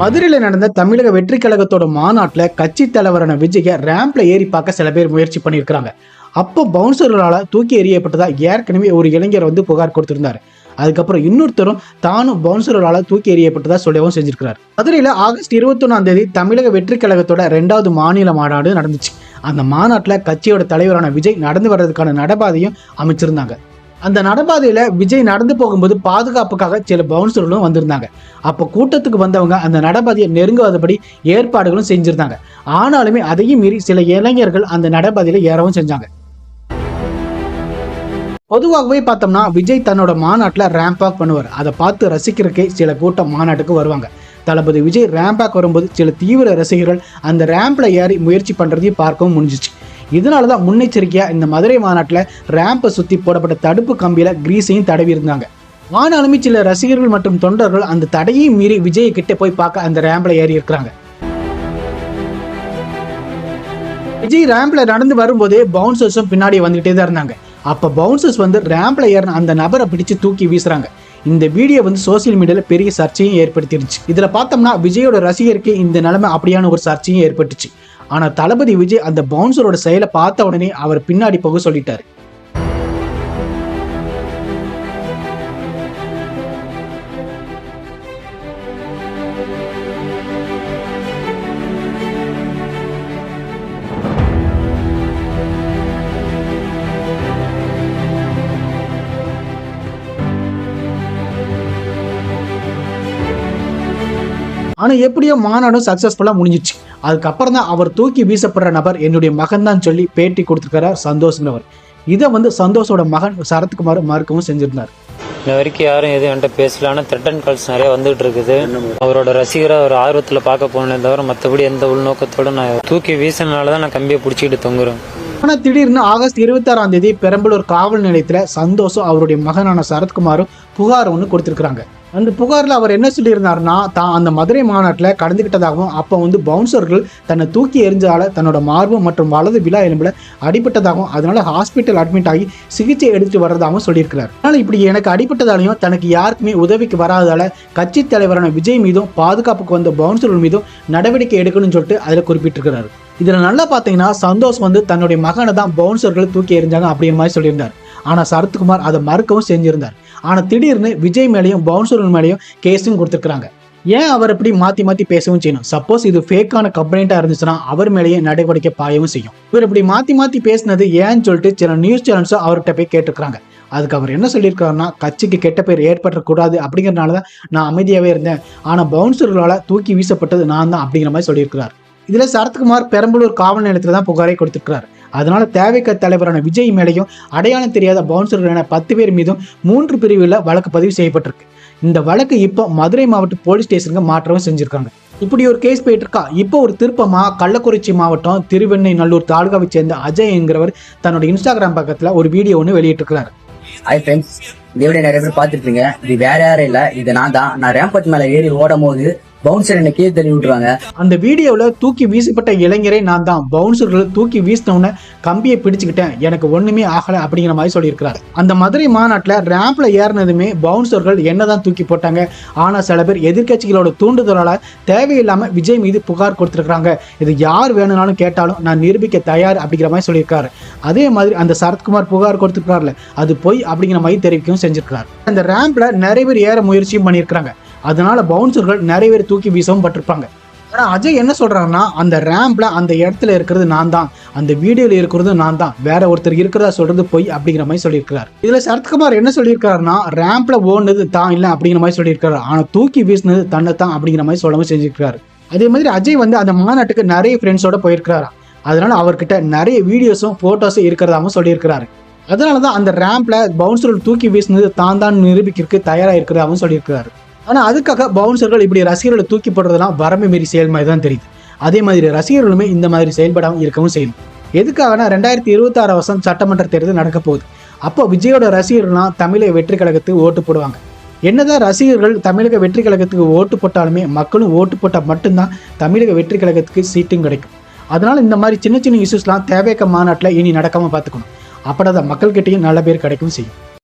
மதுரையில் நடந்த தமிழக வெற்றி கழகத்தோட மாநாட்டில் கட்சி தலைவரான விஜயை ரேம்ப்ல ஏறி பார்க்க சில பேர் முயற்சி பண்ணியிருக்கிறாங்க. அப்போ பவுன்சர்களால் தூக்கி எறியப்பட்டதா ஏற்கனவே ஒரு இளைஞர் வந்து புகார் கொடுத்திருந்தார். அதுக்கப்புறம் இன்னொருத்தரும் தானும் பவுன்சர்களால் தூக்கி எறியப்பட்டதா சொல்லவும் செஞ்சிருக்கிறார். மதுரையில் ஆகஸ்ட் இருபத்தொன்னாம் தேதி தமிழக வெற்றி கழகத்தோட ரெண்டாவது மாநில மாநாடு நடந்துச்சு. அந்த மாநாட்டில் கட்சியோட தலைவரான விஜய் நடந்து வர்றதுக்கான நடபாதையும் அமைச்சிருந்தாங்க. அந்த நடைபாதையில விஜய் நடந்து போகும்போது பாதுகாப்புக்காக சில பவுன்சர்களும் வந்திருந்தாங்க. அப்போ கூட்டத்துக்கு வந்தவங்க அந்த நடைபாதையை நெருங்காதபடி ஏற்பாடுகளும் செஞ்சிருந்தாங்க. ஆனாலுமே அதையும் மீறி சில இளைஞர்கள் அந்த நடைபாதையில ஏறவும் செஞ்சாங்க. பொதுவாகவே பார்த்தோம்னா விஜய் தன்னோட மாநாட்டில் ரேம்ப் வாக் பண்ணுவார். அதை பார்த்து ரசிக்கிறக்கே சில கூட்டம் மாநாட்டுக்கு வருவாங்க. தளபதி விஜய் ரேம்ப் வாக் வரும்போது சில தீவிர ரசிகர்கள் அந்த ரேம்ப்ல ஏறி முயற்சி பண்றதையும் பார்க்கவும் முடிஞ்சிச்சு. இதனால தான் முன்னெச்சரிக்கையாக இந்த மதுரை மாநாட்டில் ரேம்பை சுற்றி போடப்பட்ட தடுப்பு கம்பியில் கிரீஸையும் தடவி இருந்தாங்க. ஆனாலுமே சில ரசிகர்கள் மற்றும் தொண்டர்கள் அந்த தடையையும் மீறி விஜய் கிட்ட போய் பார்க்க அந்த ரேம்பில் ஏறி இருக்கிறாங்க. விஜய் ரேம்ப்ல நடந்து வரும்போதே பவுன்சர்ஸும் பின்னாடி வந்துகிட்டே தான் இருந்தாங்க. அப்போ பவுன்சர்ஸ் வந்து ரேம்ப்ல ஏறின அந்த நபரை பிடிச்சு தூக்கி வீசுறாங்க. இந்த வீடியோ வந்து சோசியல் மீடியாவில் பெரிய சர்ச்சையும் ஏற்படுத்திருச்சு. இதில் பார்த்தோம்னா விஜயோட ரசிகருக்கு இந்த நிலைமை அப்படியான ஒரு சர்ச்சையும் ஏற்பட்டுச்சு. ஆனா தளபதி விஜய் அந்த பவுன்சரோட செயலை பார்த்த உடனே அவர் பின்னாடி போக சொல்லிட்டாரு. ஆனா எப்படியோ மாநாடும் சக்ஸஸ்ஃபுல்லாக முடிஞ்சிச்சு அதுக்கப்புறம் தான் அவர் தூக்கி வீசப்படுற நபர் என்னுடைய மகன் தான் சொல்லி பேட்டி கொடுத்துருக்காரு சந்தோஷ்ங்கிறவர் இதை வந்து சந்தோஷோட மகன் சரத்குமார் மறுக்கவும் செஞ்சிருந்தார். இன்ன வரைக்கும் யாரும் எதுவும் என்கிட்ட பேசல ஆனால் த்ரெட்டன் கால்ஸ் நிறைய வந்துகிட்டு இருக்குது. அவரோட ரசிகரை ஒரு ஆர்வத்தில் பார்க்க போனே தவிர மற்றபடி எந்த உள்நோக்கத்தோட நான் தூக்கி வீசினால தான் நான் கம்பியை பிடிச்சிக்கிட்டு தொங்குறேன். ஆனா திடீர்னு ஆகஸ்ட் இருபத்தாறாம் தேதி பெரம்பலூர் காவல் நிலையத்துல சந்தோஷம் அவருடைய மகனான சரத்குமாரும் புகார் ஒன்று கொடுத்திருக்காங்க அந்த புகாரில் அவர் என்ன சொல்லியிருந்தாருன்னா தான் அந்த மதுரை மாநாட்டில் கடந்துக்கிட்டதாகவும் அப்போ வந்து பவுன்சர்கள் தன்னை தூக்கி எறிஞ்சதால தன்னோட மார்பு மற்றும் வலது விழா எலும்பில் அடிபட்டதாகவும் அதனால் ஹாஸ்பிட்டல் அட்மிட் ஆகி சிகிச்சை எடுத்துட்டு வர்றதாகவும் சொல்லியிருக்கிறார். அதனால் இப்படி எனக்கு அடிபட்டதாலையும் தனக்கு யாருக்குமே உதவிக்கு வராததால கட்சி தலைவரான விஜய் மீதும் பாதுகாப்புக்கு வந்த பவுன்சர்கள் மீதும் நடவடிக்கை எடுக்கணும்னு சொல்லிட்டு அதில் குறிப்பிட்டிருக்கிறார். இதில் நல்லா பார்த்தீங்கன்னா சந்தோஷ் வந்து தன்னுடைய மகனை தான் பவுன்சர்கள் தூக்கி எறிஞ்சாங்க அப்படிங்கிற மாதிரி சொல்லியிருந்தார். ஆனால் சரத்குமார் அதை மறுக்கவும் செஞ்சிருந்தார். ஆனால் திடீர்னு விஜய் மேலேயும் பவுன்சர்கள் மேலேயும் கேஸும் கொடுத்துருக்காங்க ஏன் அவர் இப்படி மாத்தி மாத்தி பேசவும் செய்யணும்? சப்போஸ் இது ஃபேக்கான கம்ப்ளைண்ட்டாக இருந்துச்சுன்னா அவர் மேலேயே நடவடிக்கை பாயவும் செய்யும். இவர் இப்படி மாத்தி மாத்தி பேசினது ஏன்னு சொல்லிட்டு சில நியூஸ் சேனல்ஸும் அவர்கிட்ட போய் கேட்டுக்கிறாங்க அதுக்கு அவர் என்ன சொல்லியிருக்காருன்னா கட்சிக்கு கெட்ட பேர் ஏற்படக்கூடாது அப்படிங்கிறனால தான் நான் அமைதியாகவே இருந்தேன். ஆனால் பவுன்சர்களால் தூக்கி வீசப்பட்டது நான் தான் அப்படிங்கிற மாதிரி சொல்லியிருக்கிறார். இதில் சரத்குமார் பெரம்பலூர் காவல் நிலையத்தில் தான் புகாரை கொடுத்துருக்கிறார். அதனால தேவைக்க தலைவரான விஜய் மேலையும் அடையாளம் தெரியாத பவுன்சர்களான பத்து பேர் மீதும் மூன்று பிரிவில் வழக்கு பதிவு செய்யப்பட்டிருக்கு. இந்த வழக்கு இப்போ மதுரை மாவட்ட போலீஸ் ஸ்டேஷனுக்கு மாற்றவும் செஞ்சுருக்காங்க. இப்படி ஒரு கேஸ் போயிட்டு இருக்கா? இப்போ ஒரு திருப்பமாக கள்ளக்குறிச்சி மாவட்டம் திருவெண்ணை நல்லூர் தாலுகாவை சேர்ந்த அஜய் என்கிறவர் தன்னோட இன்ஸ்டாகிராம் பக்கத்தில் ஒரு வீடியோ ஒன்று வெளியிட்டிருக்கிறார். ஹாய் ஃப்ரெண்ட்ஸ் இந்த வீடியோ நிறைய பேர் பார்த்துருப்பீங்க. இது வேற யாரும் இல்லை. இது நான் தான். நான் ரேம்பட் மேலே ஏறி ஓடும் போது பவுன்சர் என்னை கீழே தள்ளி விட்டுறாங்க. அந்த வீடியோவில் தூக்கி வீசப்பட்ட இளைஞரே நான் தான் பவுன்சர்கள் தூக்கி வீசினவுடனே கம்பியை பிடிச்சுக்கிட்டேன். எனக்கு ஒன்றுமே ஆகலை அப்படிங்கிற மாதிரி சொல்லியிருக்கிறார். அந்த மதுரை மாநாட்டில் ரேம்பில் ஏறினதுமே பவுன்சர்கள் என்னதான் தூக்கி போட்டாங்க. ஆனால் சில பேர் எதிர்க்கட்சிகளோட தூண்டுதலால் தேவையில்லாமல் விஜய் மீது புகார் கொடுத்துருக்குறாங்க. இது யார் வேணும்னாலும் கேட்டாலும் நான் நிரூபிக்க தயார் அப்படிங்கிற மாதிரி சொல்லியிருக்காரு. அதே மாதிரி அந்த சரத்குமார் புகார் கொடுத்துருக்காருல அது பொய் அப்படிங்கிற மாதிரி தெரிவிக்கவும் செஞ்சிருக்கிறார். அந்த ரேம்பில் நிறைய பேர் ஏற முயற்சியும் பண்ணியிருக்காங்க அதனால பவுன்சர்கள் நிறைய பேர் தூக்கி வீசவும் பட்டிருப்பாங்க. ஆனால் அஜய் என்ன சொல்கிறாருன்னா அந்த ரேம்பில் அந்த இடத்துல இருக்கிறது நான் தான். அந்த வீடியோவில் இருக்கிறது நான் தான். வேற ஒருத்தர் இருக்கிறதா சொல்கிறது பொய் அப்படிங்கிற மாதிரி சொல்லியிருக்கிறார். இதில் சரத்குமார் என்ன சொல்லியிருக்காருன்னா ரேம்பில் ஓடுனது தான் இல்லை அப்படிங்கிற மாதிரி சொல்லியிருக்காரு ஆனால் தூக்கி வீசினது தன்னை தான் அப்படிங்கிற மாதிரி சொல்லவும் செஞ்சிருக்கிறார். அதே மாதிரி அஜய் வந்து அந்த மாநாட்டுக்கு நிறைய ஃப்ரெண்ட்ஸோட போயிருக்கிறாரா? அதனால அவர்கிட்ட நிறைய வீடியோஸும் ஃபோட்டோஸும் இருக்கிறதாகவும் சொல்லியிருக்கிறாரு. அதனால தான் அந்த ரேம்பில் பவுன்சர்கள் தூக்கி வீசினது தான் தான் நிரூபிக்கிறதுக்கு தயாராக இருக்கிறதாகவும் சொல்லியிருக்கிறாரு. ஆனால் அதுக்காக பவுன்சர்கள் இப்படி ரசிகர்களை தூக்கி போடுறதெல்லாம் வரம்பு மீறி செயல் மாதிரி தான் தெரியுது. அதே மாதிரி ரசிகர்களுமே இந்த மாதிரி செயல்படாமல் இருக்கவும் செய்யணும் எதுக்காகனா ரெண்டாயிரத்தி இருபத்தாறு வருஷம் சட்டமன்ற தேர்தல் நடக்க போகுது. அப்போ விஜயோட ரசிகர்கள்லாம் தமிழக வெற்றி கழகத்துக்கு ஓட்டு போடுவாங்க. என்னதான் ரசிகர்கள் தமிழக வெற்றி கழகத்துக்கு ஓட்டு போட்டாலுமே மக்களும் ஓட்டு போட்டால் மட்டும்தான் தமிழக வெற்றி கழகத்துக்கு சீட்டும் கிடைக்கும். அதனால இந்த மாதிரி சின்ன சின்ன இஷ்யூஸ்லாம் தேவைக்க மாநாட்டில் இனி நடக்காமல் பார்த்துக்கணும். அப்படி தான் மக்கள்கிட்டையும் நல்ல பேர் கிடைக்கும் செய்யும்.